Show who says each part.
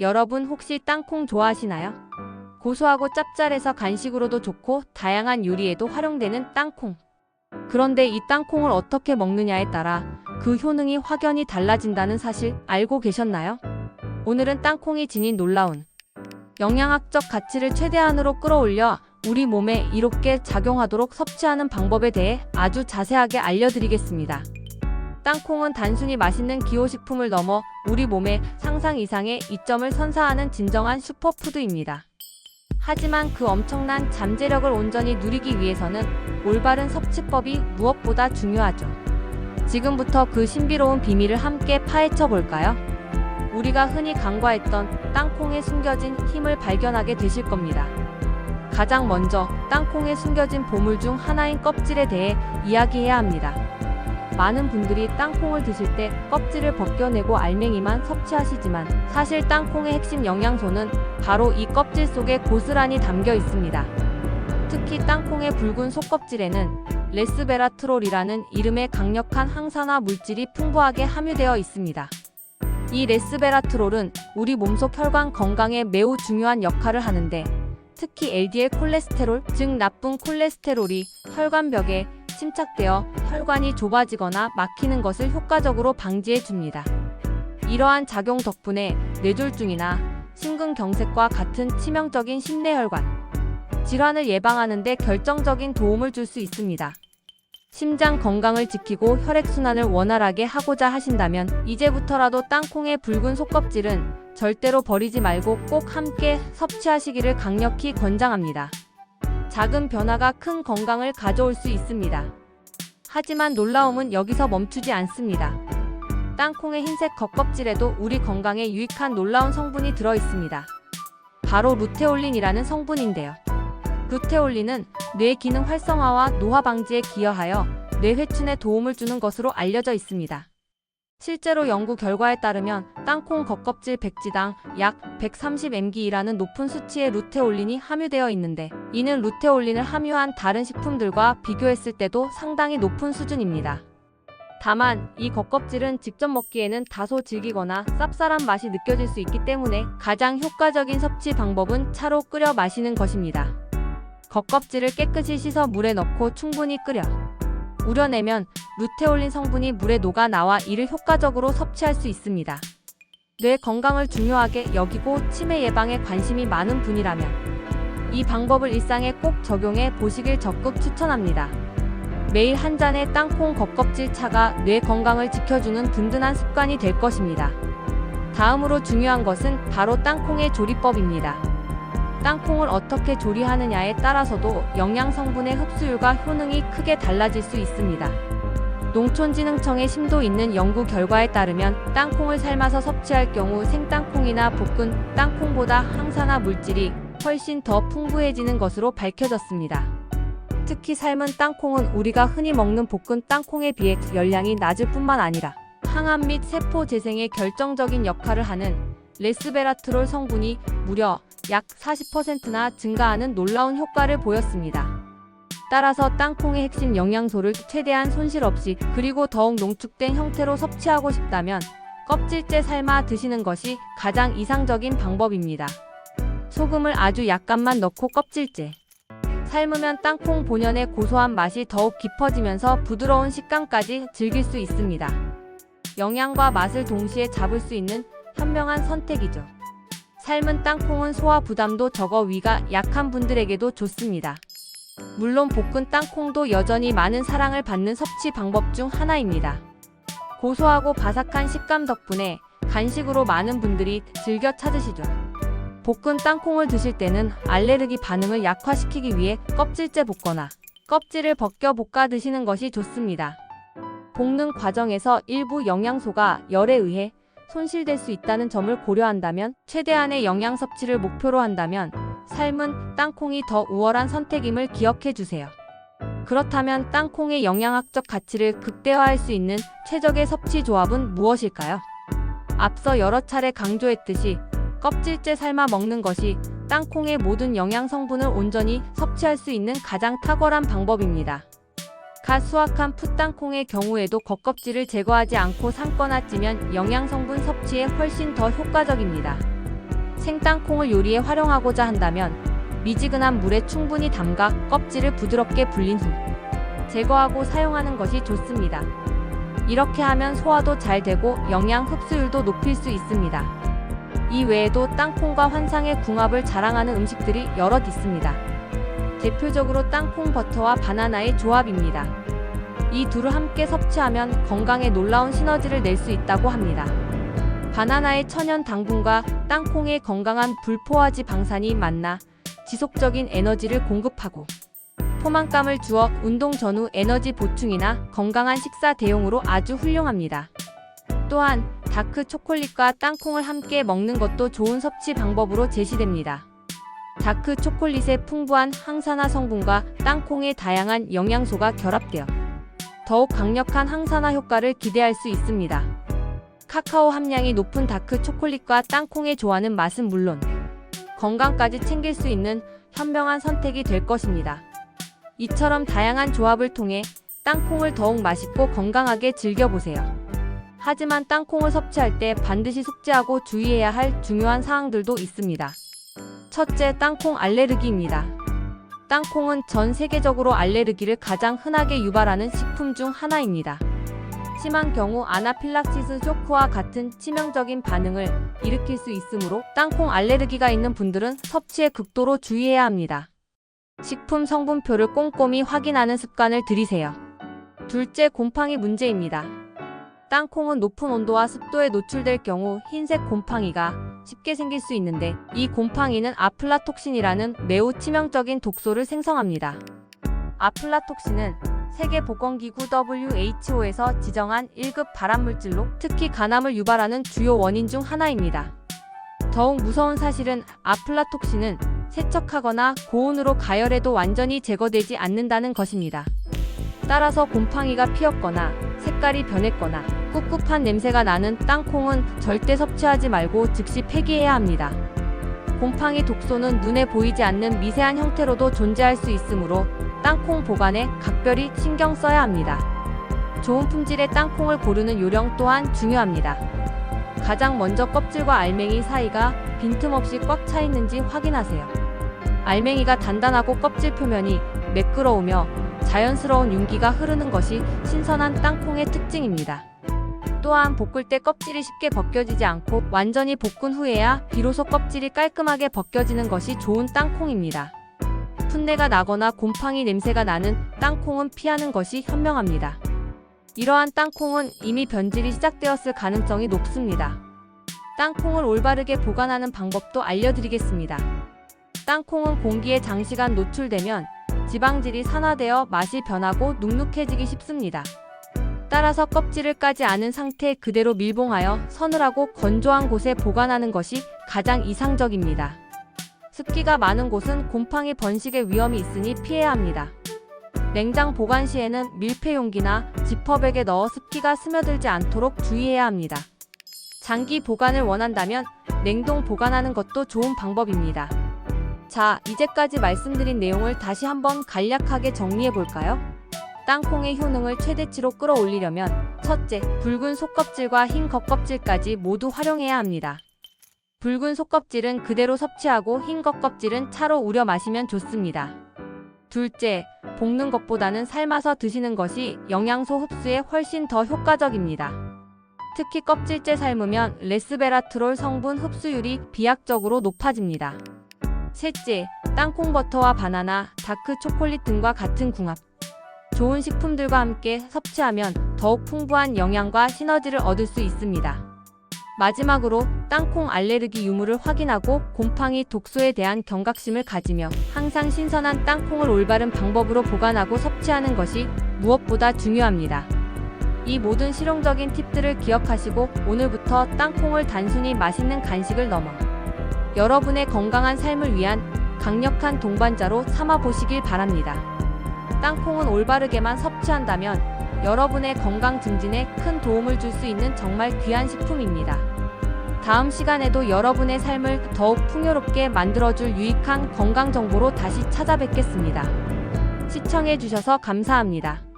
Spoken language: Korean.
Speaker 1: 여러분 혹시 땅콩 좋아하시나요? 고소하고 짭짤해서 간식으로도 좋고 다양한 요리에도 활용되는 땅콩. 그런데 이 땅콩을 어떻게 먹느냐에 따라 그 효능이 확연히 달라진다는 사실 알고 계셨나요? 오늘은 땅콩이 지닌 놀라운 영양학적 가치를 최대한으로 끌어올려 우리 몸에 이롭게 작용하도록 섭취하는 방법에 대해 아주 자세하게 알려드리겠습니다. 땅콩은 단순히 맛있는 기호식품을 넘어 우리 몸에 상상 이상의 이점을 선사하는 진정한 슈퍼푸드입니다. 하지만 그 엄청난 잠재력을 온전히 누리기 위해서는 올바른 섭취법이 무엇보다 중요하죠. 지금부터 그 신비로운 비밀을 함께 파헤쳐 볼까요? 우리가 흔히 간과했던 땅콩에 숨겨진 힘을 발견하게 되실 겁니다. 가장 먼저 땅콩에 숨겨진 보물 중 하나인 껍질에 대해 이야기해야 합니다. 많은 분들이 땅콩을 드실 때 껍질을 벗겨내고 알맹이만 섭취하시지만 사실 땅콩의 핵심 영양소는 바로 이 껍질 속에 고스란히 담겨 있습니다. 특히 땅콩의 붉은 속껍질에는 레스베라트롤이라는 이름의 강력한 항산화 물질이 풍부하게 함유되어 있습니다. 이 레스베라트롤은 우리 몸속 혈관 건강에 매우 중요한 역할을 하는데 특히 LDL 콜레스테롤, 즉 나쁜 콜레스테롤이 혈관벽에 침착되어 혈관이 좁아지거나 막히는 것을 효과적으로 방지해 줍니다. 이러한 작용 덕분에 뇌졸중이나 심근경색과 같은 치명적인 심내혈관 질환을 예방하는 데 결정적인 도움을 줄 수 있습니다. 심장 건강을 지키고 혈액순환을 원활하게 하고자 하신다면 이제부터라도 땅콩의 붉은 속껍질은 절대로 버리지 말고 꼭 함께 섭취하시기를 강력히 권장합니다. 작은 변화가 큰 건강을 가져올 수 있습니다. 하지만 놀라움은 여기서 멈추지 않습니다. 땅콩의 흰색 겉껍질에도 우리 건강에 유익한 놀라운 성분이 들어 있습니다. 바로 루테올린이라는 성분인데요. 루테올린은 뇌 기능 활성화와 노화 방지에 기여하여 뇌 회춘에 도움을 주는 것으로 알려져 있습니다. 실제로 연구 결과에 따르면 땅콩 겉껍질 백지당 약 130mg이라는 높은 수치의 루테올린이 함유되어 있는데 이는 루테올린을 함유한 다른 식품들과 비교했을 때도 상당히 높은 수준입니다. 다만 이 겉껍질은 직접 먹기에는 다소 질기거나 쌉쌀한 맛이 느껴질 수 있기 때문에 가장 효과적인 섭취 방법은 차로 끓여 마시는 것입니다. 겉껍질을 깨끗이 씻어 물에 넣고 충분히 끓여 우려내면 루테올린 성분이 물에 녹아 나와 이를 효과적으로 섭취할 수 있습니다. 뇌 건강을 중요하게 여기고 치매 예방에 관심이 많은 분이라면 이 방법을 일상에 꼭 적용해 보시길 적극 추천합니다. 매일 한 잔의 땅콩 겉껍질 차가 뇌 건강을 지켜주는 든든한 습관이 될 것입니다. 다음으로 중요한 것은 바로 땅콩의 조리법입니다. 땅콩을 어떻게 조리하느냐에 따라서도 영양 성분의 흡수율과 효능이 크게 달라질 수 있습니다. 농촌진흥청의 심도 있는 연구 결과에 따르면 땅콩을 삶아서 섭취할 경우 생땅콩이나 볶은 땅콩보다 항산화 물질이 훨씬 더 풍부해지는 것으로 밝혀졌습니다. 특히 삶은 땅콩은 우리가 흔히 먹는 볶은 땅콩에 비해 열량이 낮을 뿐만 아니라 항암 및 세포 재생에 결정적인 역할을 하는 레스베라트롤 성분이 무려 약 40%나 증가하는 놀라운 효과를 보였습니다. 따라서 땅콩의 핵심 영양소를 최대한 손실 없이 그리고 더욱 농축된 형태로 섭취하고 싶다면 껍질째 삶아 드시는 것이 가장 이상적인 방법입니다. 소금을 아주 약간만 넣고 껍질째 삶으면 땅콩 본연의 고소한 맛이 더욱 깊어지면서 부드러운 식감까지 즐길 수 있습니다. 영양과 맛을 동시에 잡을 수 있는 현명한 선택이죠. 삶은 땅콩은 소화 부담도 적어 위가 약한 분들에게도 좋습니다. 물론 볶은 땅콩도 여전히 많은 사랑을 받는 섭취 방법 중 하나입니다. 고소하고 바삭한 식감 덕분에 간식으로 많은 분들이 즐겨 찾으시죠. 볶은 땅콩을 드실 때는 알레르기 반응을 약화시키기 위해 껍질째 볶거나 껍질을 벗겨 볶아 드시는 것이 좋습니다. 볶는 과정에서 일부 영양소가 열에 의해 손실될 수 있다는 점을 고려한다면 최대한의 영양 섭취를 목표로 한다면 삶은 땅콩이 더 우월한 선택임을 기억해 주세요. 그렇다면 땅콩의 영양학적 가치를 극대화할 수 있는 최적의 섭취 조합은 무엇일까요? 앞서 여러 차례 강조했듯이 껍질째 삶아 먹는 것이 땅콩의 모든 영양 성분을 온전히 섭취할 수 있는 가장 탁월한 방법입니다. 갓 수확한 풋땅콩의 경우에도 겉껍질을 제거하지 않고 삶거나 찌면 영양 성분 섭취에 훨씬 더 효과적입니다. 생땅콩을 요리에 활용하고자 한다면 미지근한 물에 충분히 담가 껍질을 부드럽게 불린 후 제거하고 사용하는 것이 좋습니다. 이렇게 하면 소화도 잘 되고 영양 흡수율도 높일 수 있습니다. 이 외에도 땅콩과 환상의 궁합을 자랑하는 음식들이 여럿 있습니다. 대표적으로 땅콩 버터와 바나나의 조합입니다. 이 둘을 함께 섭취하면 건강에 놀라운 시너지를 낼 수 있다고 합니다. 바나나의 천연 당분과 땅콩의 건강한 불포화지 방산이 만나 지속적인 에너지를 공급하고 포만감을 주어 운동 전후 에너지 보충이나 건강한 식사 대용으로 아주 훌륭합니다. 또한 다크 초콜릿과 땅콩을 함께 먹는 것도 좋은 섭취 방법으로 제시됩니다. 다크 초콜릿의 풍부한 항산화 성분과 땅콩의 다양한 영양소가 결합되어 더욱 강력한 항산화 효과를 기대할 수 있습니다. 카카오 함량이 높은 다크 초콜릿과 땅콩의 조화는 맛은 물론 건강까지 챙길 수 있는 현명한 선택이 될 것입니다. 이처럼 다양한 조합을 통해 땅콩을 더욱 맛있고 건강하게 즐겨보세요. 하지만 땅콩을 섭취할 때 반드시 숙지하고 주의해야 할 중요한 사항들도 있습니다. 첫째, 땅콩 알레르기입니다. 땅콩은 전 세계적으로 알레르기를 가장 흔하게 유발하는 식품 중 하나입니다. 심한 경우 아나필락시스 쇼크와 같은 치명적인 반응을 일으킬 수 있으므로 땅콩 알레르기가 있는 분들은 섭취에 극도로 주의해야 합니다. 식품 성분표를 꼼꼼히 확인하는 습관을 들이세요. 둘째, 곰팡이 문제입니다. 땅콩은 높은 온도와 습도에 노출될 경우 흰색 곰팡이가 쉽게 생길 수 있는데 이 곰팡이는 아플라톡신이라는 매우 치명적인 독소를 생성합니다. 아플라톡신은 세계보건기구 WHO에서 지정한 1급 발암물질로 특히 간암을 유발하는 주요 원인 중 하나입니다. 더욱 무서운 사실은 아플라톡신은 세척하거나 고온으로 가열해도 완전히 제거되지 않는다는 것입니다. 따라서 곰팡이가 피었거나 색깔이 변했거나 꿉꿉한 냄새가 나는 땅콩은 절대 섭취하지 말고 즉시 폐기해야 합니다. 곰팡이 독소는 눈에 보이지 않는 미세한 형태로도 존재할 수 있으므로 땅콩 보관에 각별히 신경 써야 합니다. 좋은 품질의 땅콩을 고르는 요령 또한 중요합니다. 가장 먼저 껍질과 알맹이 사이가 빈틈없이 꽉 차 있는지 확인하세요. 알맹이가 단단하고 껍질 표면이 매끄러우며 자연스러운 윤기가 흐르는 것이 신선한 땅콩의 특징입니다. 또한 볶을 때 껍질이 쉽게 벗겨지지 않고 완전히 볶은 후에야 비로소 껍질이 깔끔하게 벗겨지는 것이 좋은 땅콩입니다. 풋내가 나거나 곰팡이 냄새가 나는 땅콩은 피하는 것이 현명합니다. 이러한 땅콩은 이미 변질이 시작되었을 가능성이 높습니다. 땅콩을 올바르게 보관하는 방법도 알려드리겠습니다. 땅콩은 공기에 장시간 노출되면 지방질이 산화되어 맛이 변하고 눅눅해지기 쉽습니다. 따라서 껍질을 까지 않은 상태 그대로 밀봉하여 서늘하고 건조한 곳에 보관하는 것이 가장 이상적입니다. 습기가 많은 곳은 곰팡이 번식의 위험이 있으니 피해야 합니다. 냉장 보관 시에는 밀폐 용기나 지퍼백에 넣어 습기가 스며들지 않도록 주의해야 합니다. 장기 보관을 원한다면 냉동 보관하는 것도 좋은 방법입니다. 자, 이제까지 말씀드린 내용을 다시 한번 간략하게 정리해 볼까요? 땅콩의 효능을 최대치로 끌어올리려면 첫째, 붉은 속껍질과 흰 겉껍질까지 모두 활용해야 합니다. 붉은 속껍질은 그대로 섭취하고 흰 겉껍질은 차로 우려 마시면 좋습니다. 둘째, 볶는 것보다는 삶아서 드시는 것이 영양소 흡수에 훨씬 더 효과적입니다. 특히 껍질째 삶으면 레스베라트롤 성분 흡수율이 비약적으로 높아집니다. 셋째, 땅콩 버터와 바나나, 다크 초콜릿 등과 같은 궁합. 좋은 식품들과 함께 섭취하면 더욱 풍부한 영양과 시너지를 얻을 수 있습니다. 마지막으로 땅콩 알레르기 유무를 확인하고 곰팡이 독소에 대한 경각심을 가지며 항상 신선한 땅콩을 올바른 방법으로 보관하고 섭취하는 것이 무엇보다 중요합니다. 이 모든 실용적인 팁들을 기억하시고 오늘부터 땅콩을 단순히 맛있는 간식을 넘어 여러분의 건강한 삶을 위한 강력한 동반자로 삼아 보시길 바랍니다. 땅콩은 올바르게만 섭취한다면 여러분의 건강 증진에 큰 도움을 줄 수 있는 정말 귀한 식품입니다. 다음 시간에도 여러분의 삶을 더욱 풍요롭게 만들어줄 유익한 건강 정보로 다시 찾아뵙겠습니다. 시청해주셔서 감사합니다.